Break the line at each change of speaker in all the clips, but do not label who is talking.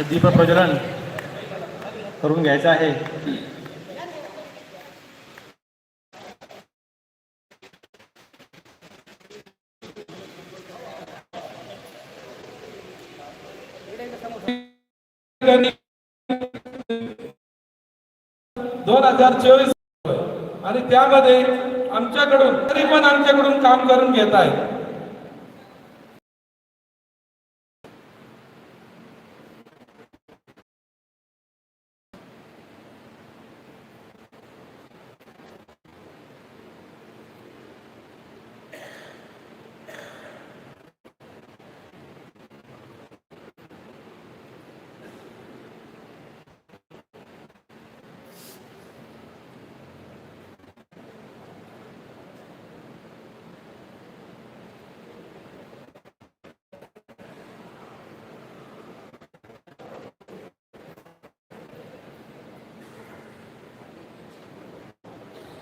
दीपप्रज्वलन करून घ्यायचं आहे.
दोन हजार चोवीस आणि त्यामध्ये आमच्याकडून तरी पण आमच्याकडून काम करून घेत आहे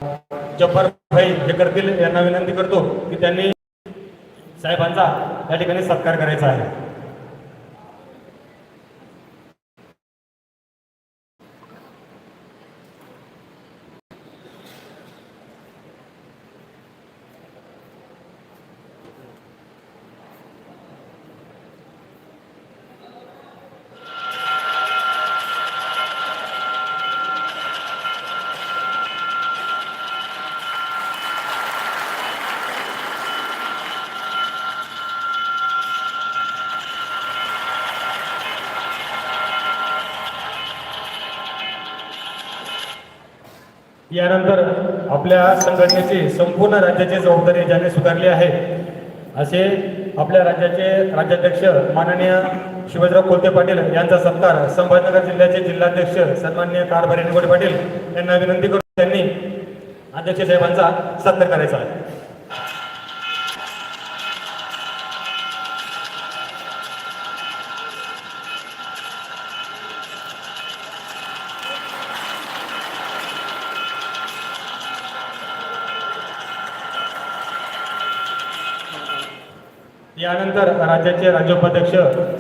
जब्बार भाई हे करतील यांना विनंती करतो की त्यांनी साहेबांचा या ठिकाणी सत्कार करायचा आहे. यानंतर आपल्या संघटनेची संपूर्ण राज्याची जबाबदारी ज्याने स्वीकारली आहे असे आपल्या राज्याचे राज्याध्यक्ष माननीय शिवाजीराव कोलते पाटील यांचा सत्कार संभाजीनगर जिल्ह्याचे जिल्हाध्यक्ष सन्मान्य कारभारी निगोडे पाटील यांना विनंती करून त्यांनी अध्यक्ष साहेबांचा सत्कार करायचा आहे. त्यानंतर राज्याचे राज्योपाध्यक्ष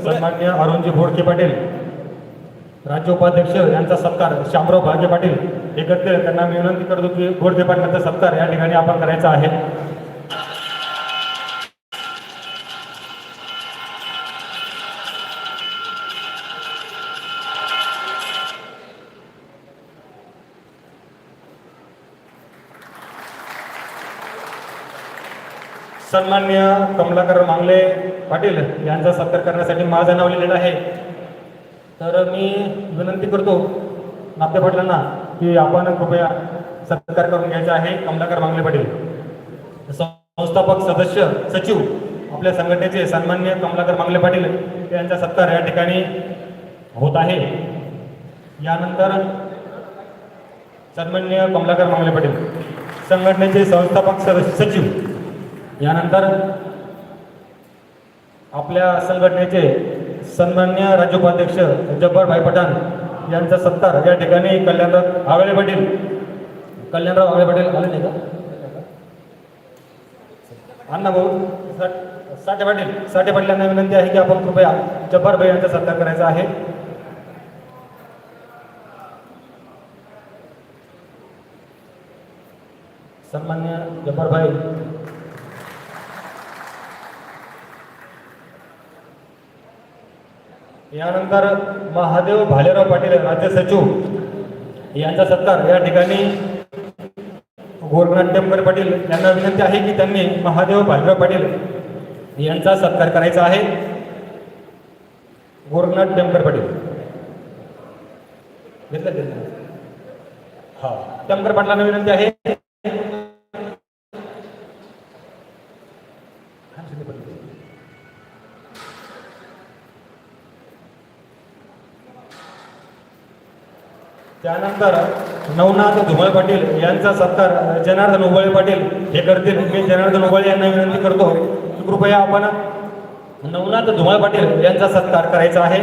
सन्मान्य अरुणजी भोडके पाटील राज्योपाध्यक्ष यांचा सत्कार शामराव भागे पाटील एकत्र त्यांना मी विनंती करतो की भोडके पाटलांचा सत्कार या ठिकाणी आपण करायचा आहे. सन्मान्य कमलाकर मांगले पाटील यांचा सत्कार करण्यासाठी माझं नाव लिहिलेलं आहे. तर मी विनंती करतो नाप्ते पाटलांना की आपण कृपया सत्कार करून घ्यायचा आहे. कमलाकर मांगले पाटील. संस्थापक सदस्य सचिव आपल्या संघटनेचे सन्मान्य कमलाकर मांगले पाटील यांचा सत्कार या ठिकाणी होत आहे. यानंतर सन्मान्य कमलाकर मांगले पाटील संघटनेचे संस्थापक सदस्य सचिव यानंतर आपल्या संघटनेचे सन्मान्य राज्योपाध्यक्ष जब्बारभाई पठाण यांचा सत्कार या ठिकाणी कल्याणराव आवेळे पाटील कल्याणराव आवेळे पाटील आले नाही का? अण्णाभाऊ साठे पाटील साठे पाटलांना विनंती आहे की आपण कृपया जब्बारभाई यांचा सत्कार करायचा आहे. सन्मान्य जब्बारभाई यानंतर महादेव भालेराव पाटील राज्य सचिव यांचा सत्कार. या ठिकाणी गोरखनाथ टेमकर पाटील यांना विनंती आहे की त्यांनी महादेव भालेराव पाटील यांचा सत्कार करायचा आहे. गोरखनाथ टेमकर पाटील. घेतलं घेतलं. हा. टेमकर पाटलांना विनंती आहे त्यानंतर नवनाथ धुमळ पाटील यांचा सत्कार जनार्दन उबाळे पाटील हे करतील. मी जनार्दन उबाळे यांना विनंती करतो. की कृपया आपण नवनाथ धुमळ पाटील यांचा सत्कार करायचा आहे.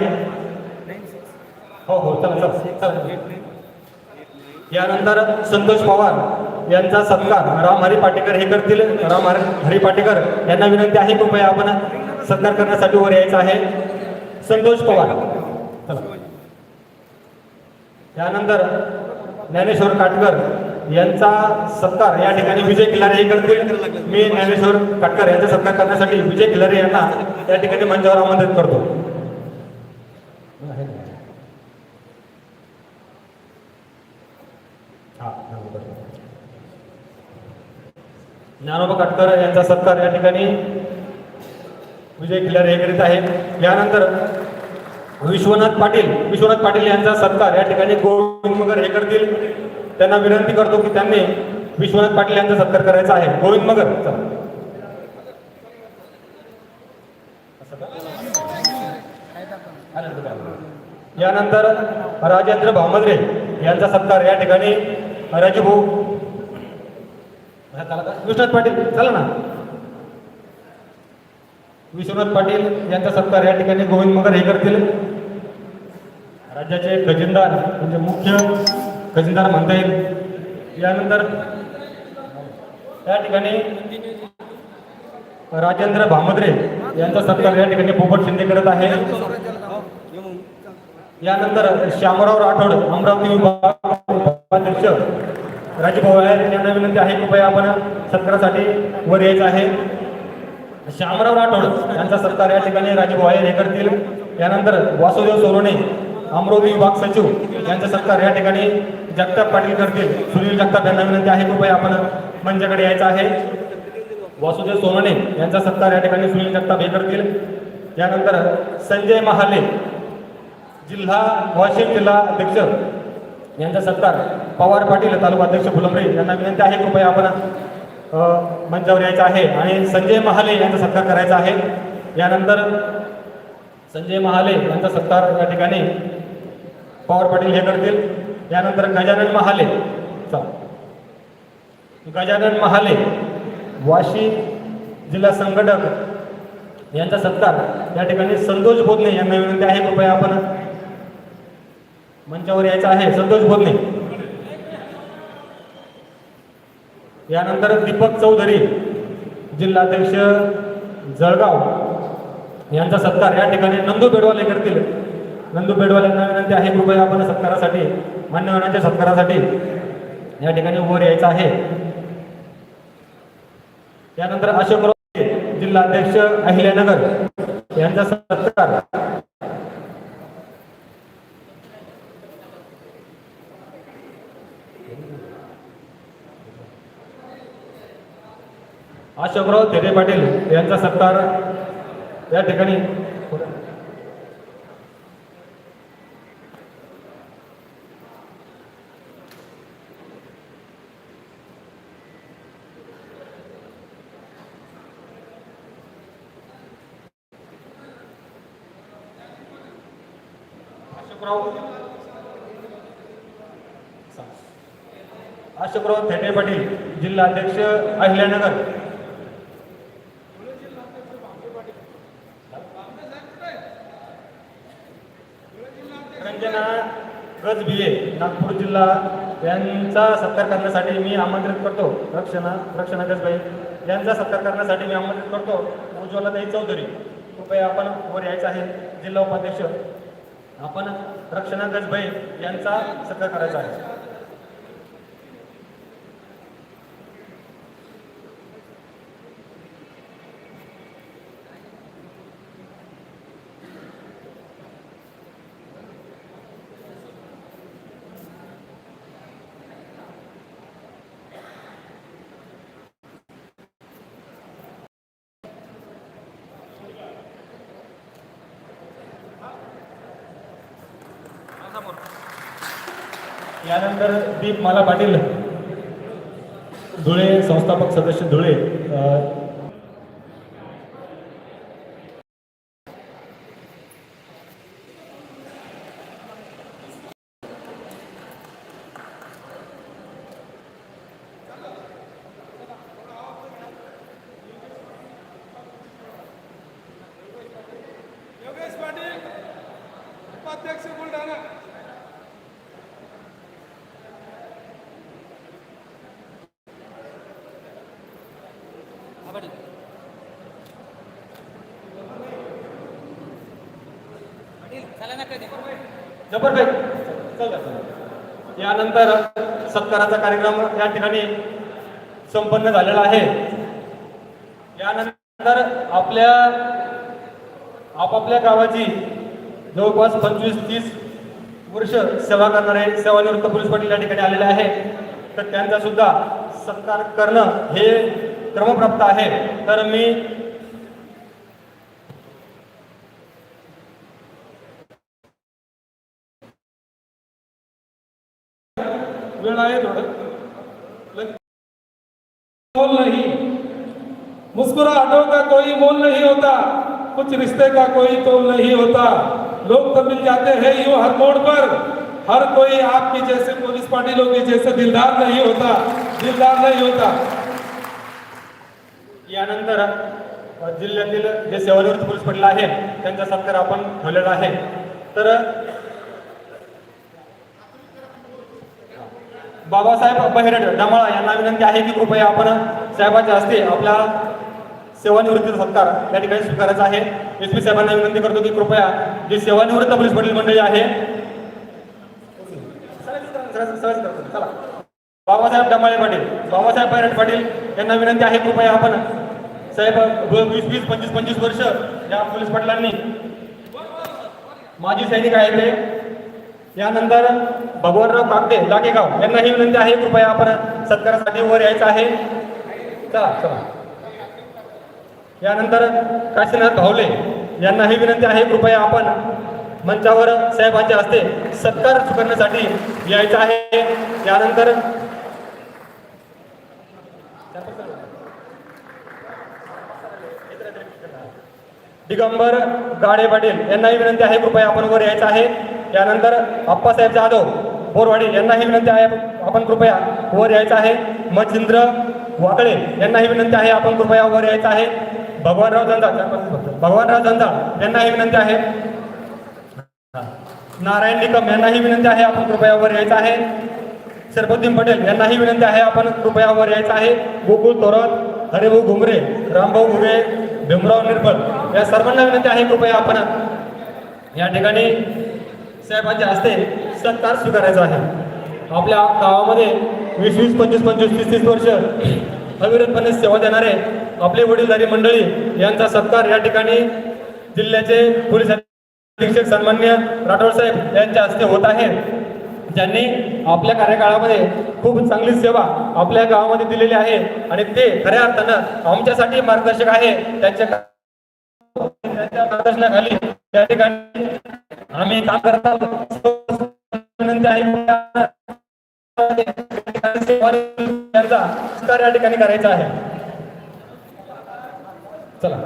हो हो यानंतर संतोष पवार यांचा सत्कार. राम हरी पाटेकर हे करतील. राम हरी पाटेकर यांना विनंती आहे. कृपया आपण सत्कार करण्यासाठी वर यायचं आहे. संतोष पवार. यानंतर त्यानंतर ज्ञानेश्वर काटकर यांचा सत्कार या ठिकाणी विजय किल्लारे हे करतील. मी ज्ञानेश्वर काटकर यांचा सत्कार करण्यासाठी विजय किल्लारे यांना या ठिकाणी मंचावर आमंत्रित करतो. ज्ञानोबा काटकर यांचा सत्कार या ठिकाणी विजय किल्लारे हे करीत आहेत. यानंतर विश्वनाथ पाटील विश्वनाथ पाटील यांचा सत्कार या ठिकाणी गोविंद मगर हे करतील त्यांना विनंती करतो की त्यांनी विश्वनाथ पाटील यांचा सत्कार करायचा आहे. गोविंद मगर यानंतर राजेंद्र भामद्रे यांचा सत्कार या ठिकाणी. राजूभाऊ. विश्वनाथ पाटील चला ना. विश्वनाथ पाटील यांचा सत्कार या ठिकाणी गोविंद मगर हे करतील राज्याचे खजिनदार म्हणजे मुख्य खजिनदार म्हणता येईल. यानंतर या ठिकाणी राजेंद्र भामद्रे यांचा सत्कार या ठिकाणी पोपट शिंदे करत आहे. यानंतर श्यामराव राठोड अमरावती विभाग उपाध्यक्ष राजभाऊ आहे यांना विनंती आहे कृपया आपण सत्कारासाठी वर यायचं आहे. श्यामराव राठोड यांचा सत्कार या ठिकाणी राजभाऊ हे करतील. यानंतर वासुदेव सोरोणे अमरावती विभाग सचिव यांचा सत्कार या ठिकाणी जगताप पाटील करतील. सुनील जगताप यांना विनंती आहे कृपया आपण मंचाकडे यायचं आहे. वासुदेव सोनवणे यांचा सत्कार या ठिकाणी सुनील जगताप हे करतील. यानंतर संजय महाले जिल्हा वाशिम जिल्हा अध्यक्ष यांचा सत्कार पवार पाटील तालुका अध्यक्ष फुलंबरे यांना विनंती आहे कृपया आपण मंचावर यायचं आहे. आणि संजय महाले यांचा सत्कार करायचा आहे. यानंतर संजय महाले यांचा सत्कार या ठिकाणी पवार पाटील हे करतील. यानंतर गजानन महाले. गजानन महाले वाशी जिल्हा संघटक यांचा सत्कार. या ठिकाणी संतोष बोधने यांना विनंती आहे. कृपया आपण मंचावर यायचं आहे. संतोष बोधने यानंतर दीपक चौधरी जिल्हाध्यक्ष जळगाव यांचा सत्कार. या ठिकाणी नंदू बेडवाले करतील. नंदू बेडवाल यांना विनंती आहे कृपया आपण सत्कारासाठी मान्यवरांच्या सत्कारासाठी या ठिकाणी उभं यायचं आहे. त्यानंतर अशोक जिल्हाध्यक्ष अहिल्यानगर यांचा सत्कार. अशोकराव थेरे पाटील यांचा सत्कार या ठिकाणी अशोकराव. अशोकराव थेटे पाटील जिल्हा अध्यक्ष अहिल्यानगर. रंजना गजबिये नागपूर जिल्हा. यांचा सत्कार करण्यासाठी मी आमंत्रित करतो. रक्षणा रक्षणा गजबाई यांचा सत्कार करण्यासाठी मी आमंत्रित करतो. उज्ज्वलाताई चौधरी कृपया आपण वर यायचं आहे. जिल्हा उपाध्यक्ष. आपण रक्षणा गजबाई यांचा सत्कार करायचा आहे. यानंतर दीपमाला पाटील धुळे संस्थापक सदस्य धुळे अ,
योगेश पाटील उपाध्यक्ष बुलढाणा
जबर भाई चल. यानंतर सत्काराचा कार्यक्रम या ठिकाणी संपन्न झालेला आहे. यानंतर आपल्या आपापल्या गावाची जवळपास पंचवीस तीस वर्ष सेवा करणारे सेवानिवृत्त पोलीस पाटील या ठिकाणी आलेले आहे. तर त्यांचा सुद्धा सत्कार करणं हे क्रमप्राप्त आहे. तर मी
वेळ आहे थोडं मोल नहीं। मुस्कुरा का कोई मोल नहीं होता। कुछ रिश्ते का कोई तोल नहीं होता। लोग तो मिल जाते हैं यूँ हर मोड़ पर। हर कोई आपके जैसे पुलिस पाटिलों के जैसे दिलदार नहीं होता। दिलदार नहीं होता।
यानंतर जिल्ह्यातील जे सेवानिवृत्त पोलीस पाटील आहेत त्यांचा सत्कार आपण ठेवलेला आहे. तर बाबासाहेब बहिरट डमाळा यांना विनंती आहे की कृपया आपण साहेबांच्या हस्ते आपला सेवानिवृत्तीचा सत्कार या ठिकाणी स्वीकारायचा आहे. एस पी साहेबांना विनंती करतो की कृपया जे सेवानिवृत्त पोलीस पाटील मंडळी आहे. चला. बाबासाहेब डमाळे पाटील बाबासाहेब बैरट पाटील यांना विनंती आहे कृपया आपण साहेब व- वीस वीस पंचवीस पंचवीस वर्ष या पोलीस पाटलांनी माजी सैनिक आहेत ते. यानंतर भगवानराव कागदे लाकेगाव यांना ही विनंती आहे कृपया आपण सत्कारासाठी वर यायचं आहे. चला यानंतर काशीनाथ भावले यांना ही विनंती आहे कृपया आपण मंचावर साहेबांच्या हस्ते सत्कार करण्यासाठी यायचं आहे. यानंतर दिगंबर गाडे पाटील यांनाही विनंती आहे कृपया आपण वर यायचं आहे. यानंतर अप्पासाहेब जाधव बोरवाडी यांनाही विनंती आहे आपण कृपया वर यायचं आहे. मच्छिंद्र वाकळे यांनाही विनंती आहे आपण कृपया वर यायचं आहे. भगवानराव जंजाळ भगवानराव जंजाळ यांनाही विनंती आहे. नारायण निकम यांनाही विनंती आहे आपण कृपया वर यायचं आहे. सरबुद्दीन पटेल यांनाही विनंती आहे आपण कृपया वर यायचं आहे. गोकुळ तोरत हरिभाऊ घुमरे रामभाऊ घुगे भीमराव निर्मळ या सर्वांना विनंती आहे कृपया आपण या ठिकाणी साहेबांच्या हस्ते सत्कार स्वीकारायचा आहे. आपल्या गावामध्ये वीस वीस पंचवीस पंचवीस तीस तीस वर्ष अविरतपणे सेवा देणारे आपले वडीलधारी मंडळी यांचा सत्कार या ठिकाणी जिल्ह्याचे पोलीस अधीक्षक सन्मान्य राठोड साहेब यांच्या हस्ते होत आहे. ज्यांनी आपल्या कार्यकाळामध्ये खूप चांगली सेवा आपल्या गावामध्ये दिलेली आहे आणि ते खऱ्या अर्थानं आमच्यासाठी मार्गदर्शक आहे. त्यांच्या त्यांच्या मार्गदर्शनाखाली त्या ठिकाणी आम्ही काम करत आहोत विनंती आहे त्यांचा या ठिकाणी करायचा आहे. चला.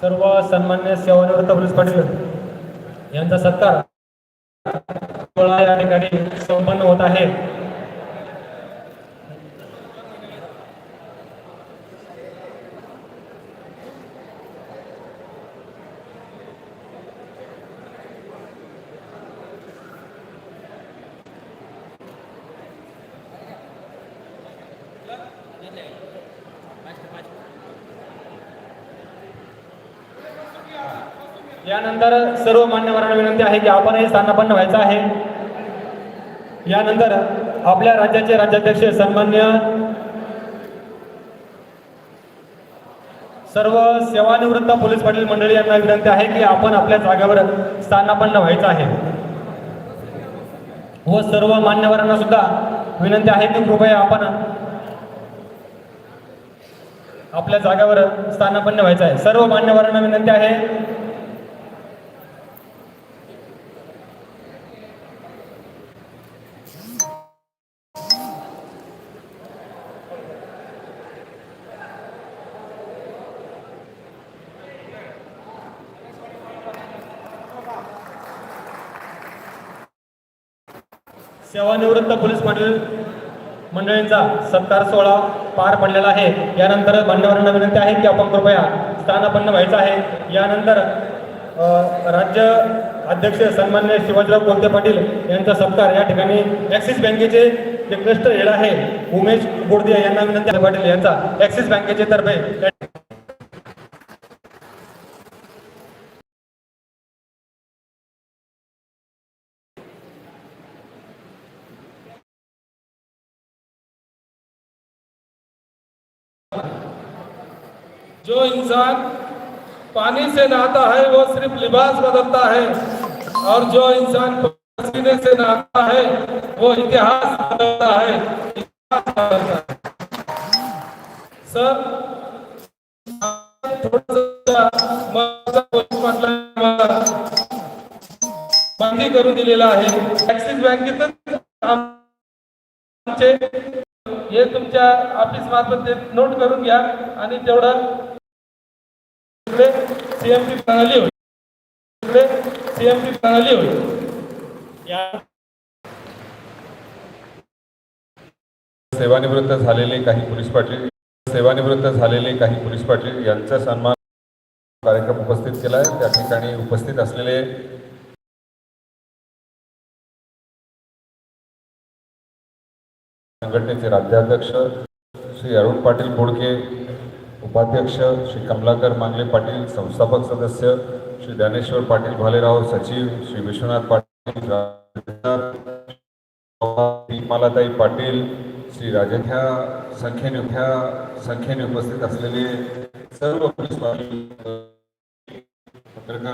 सर्व सन्मान्य सेवानिवृत्त पोलीस पाटील यांचा सत्कार या ठिकाणी संपन्न होत आहे यानंतर सर्व मान्यवरांना विनंती आहे की आपणही स्थानापन्न व्हायचं आहे. यानंतर आपल्या राज्याचे राज्याध्यक्ष सन्मान्य सर्व सेवानिवृत्त पोलीस पाटील मंडळी यांना विनंती आहे की आपण आपल्या जागेवर स्थानापन्न व्हायचं आहे. व सर्व मान्यवरांना सुद्धा विनंती आहे की कृपया आपण आपल्या जागेवर स्थानापन्न व्हायचं आहे. सर्व मान्यवरांना विनंती आहे सेवानिवृत्त पोलीस पाटील मंडळींचा सत्कार सोहळा पार पडलेला आहे. यानंतर मान्यवरांना विनंती आहे की आपण कृपया स्थानापन्न व्हायचं आहे. यानंतर राज्य अध्यक्ष सन्मान्य शिवाजीराव कोलते पाटील यांचा सत्कार या ठिकाणी ॲक्सिस बँकेचे जे क्लस्टर हेड आहे उमेश बोडदिया यांना विनंती पाटील यांचा ॲक्सिस बँकेचे तर्फे
जो इंसान पानी से नहाता है वो सिर्फ लिबास बदलता है। और जो इंसान पसीने से नहाता है वो इतिहास बदलता है। इतिहास बदलता है सर बंदी करून दिलेला आहे। ऍक्सिस बँकेतच आमचे हे तुमच्या ऑफिस मार्फत नोट करून घ्या आणि तेवढं सीएमपी प्रणाली होईल इकडे सीएमपी प्रणाली होईल
या.
सेवानिवृत्त झालेले काही पोलीस पाटील सेवानिवृत्त झालेले काही पोलीस पाटील यांचा सन्मान कार्यक्रम उपस्थित केला आहे त्या ठिकाणी उपस्थित असलेले संघटनेचे राज्याध्यक्ष श्री अरुण पाटील बोडके उपाध्यक्ष श्री कमलाकर मांगले पाटील संस्थापक सदस्य श्री ज्ञानेश्वर पाटील भालेराव सचिव श्री विश्वनाथ पाटील मालाताई पाटील श्री राजख्या संख्येने मोठ्या संख्येने उपस्थित असलेले सर्व पोलीस पत्रकार